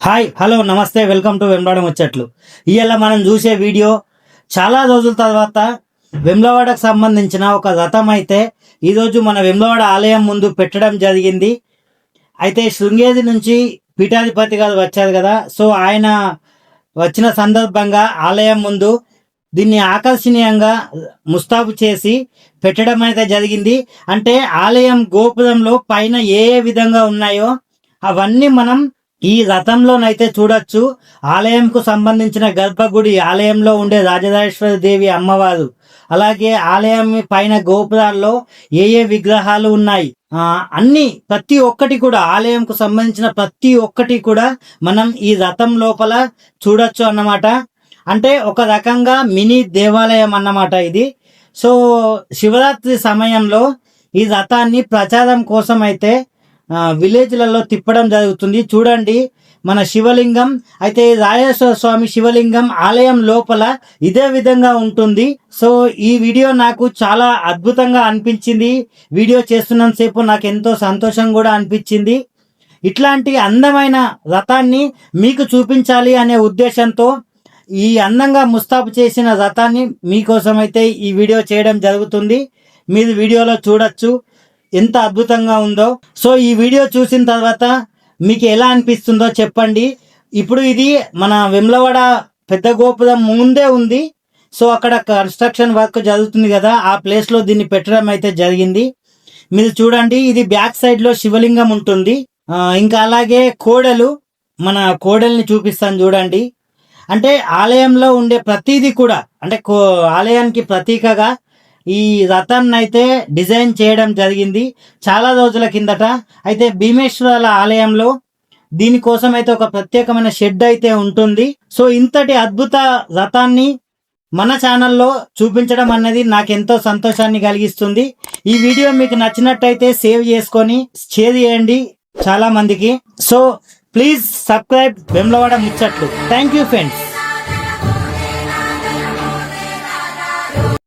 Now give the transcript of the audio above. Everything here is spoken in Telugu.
హాయ్ హలో నమస్తే వెల్కమ్ టు వెంబడం వచ్చేట్లు ఇవాళ మనం చూసే వీడియో చాలా రోజుల తర్వాత వెమ్లవాడకు సంబంధించిన ఒక రథం అయితే ఈరోజు మన వెమ్లవాడ ఆలయం ముందు పెట్టడం జరిగింది. అయితే శృంగేరి నుంచి పీఠాధిపతి గారు వచ్చారు కదా సో ఆయన వచ్చిన సందర్భంగా ఆలయం ముందు దీన్ని ఆకర్షణీయంగా ముస్తాబు చేసి పెట్టడం అయితే జరిగింది. అంటే ఆలయం గోపురంలో పైన ఏ ఏ విధంగా ఉన్నాయో అవన్నీ మనం ఈ రథంలోనైతే చూడొచ్చు ఆలయంకు సంబంధించిన గర్భగుడి ఆలయంలో ఉండే రాజరాజేశ్వరి దేవి అమ్మవారు. అలాగే ఆలయం పైన గోపురాల్లో ఏ ఏ విగ్రహాలు ఉన్నాయి? ఆ, అన్ని ప్రతి ఒక్కటి కూడా ఆలయంకు సంబంధించిన ప్రతి ఒక్కటి కూడా మనం ఈ రథం లోపల చూడొచ్చు అన్నమాట. అంటే ఒక రకంగా మినీ దేవాలయం అన్నమాట ఇది. సో శివరాత్రి సమయంలో ఈ రథాన్ని ప్రచారం కోసం అయితే విలేజ్లలో తిప్పడం జరుగుతుంది. చూడండి మన శివలింగం అయితే రాజేశ్వర స్వామి శివలింగం ఆలయం లోపల ఇదే విధంగా ఉంటుంది. సో ఈ వీడియో నాకు చాలా అద్భుతంగా అనిపించింది. వీడియో చేస్తున్నంతసేపు నాకు ఎంతో సంతోషం కూడా అనిపించింది. ఇట్లాంటి అందమైన రథాన్ని మీకు చూపించాలి అనే ఉద్దేశంతో ఈ అందంగా ముస్తాబు చేసిన రథాన్ని మీకోసం అయితే ఈ వీడియో చేయడం జరుగుతుంది. మీరు వీడియోలో చూడొచ్చు. ఎంత అద్భుతంగా ఉందో. సో ఈ వీడియో చూసిన తర్వాత మీకు ఎలా అనిపిస్తుందో చెప్పండి. ఇప్పుడు ఇది మన వెమ్లవాడ పెద్ద గోపురం ముందే ఉంది. సో అక్కడ కన్స్ట్రక్షన్ వర్క్ జరుగుతుంది కదా ఆ ప్లేస్లో దీన్ని పెట్టడం అయితే జరిగింది. మీరు చూడండి ఇది బ్యాక్ సైడ్లో శివలింగం ఉంటుంది. ఇంకా అలాగే కోడలు మన కోడల్ని చూపిస్తాను చూడండి. అంటే ఆలయంలో ఉండే ప్రతిదీ కూడా అంటే కో ఆలయానికి ప్రతీకగా ఈ రథాన్ని అయితే డిజైన్ చేయడం జరిగింది. చాలా రోజుల కిందట అయితే భీమేశ్వరాల ఆలయంలో దీనికోసం అయితే ఒక ప్రత్యేకమైన షెడ్ అయితే ఉంటుంది. సో ఇంతటి అద్భుత రథాన్ని మన ఛానల్లో చూపించడం అన్నది నాకు ఎంతో సంతోషాన్ని కలిగిస్తుంది. ఈ వీడియో మీకు నచ్చినట్టయితే సేవ్ చేసుకొని షేర్ చేయండి చాలా మందికి. So please subscribe. వెమ్లవాడ ముచ్చట్లు. Thank you friends.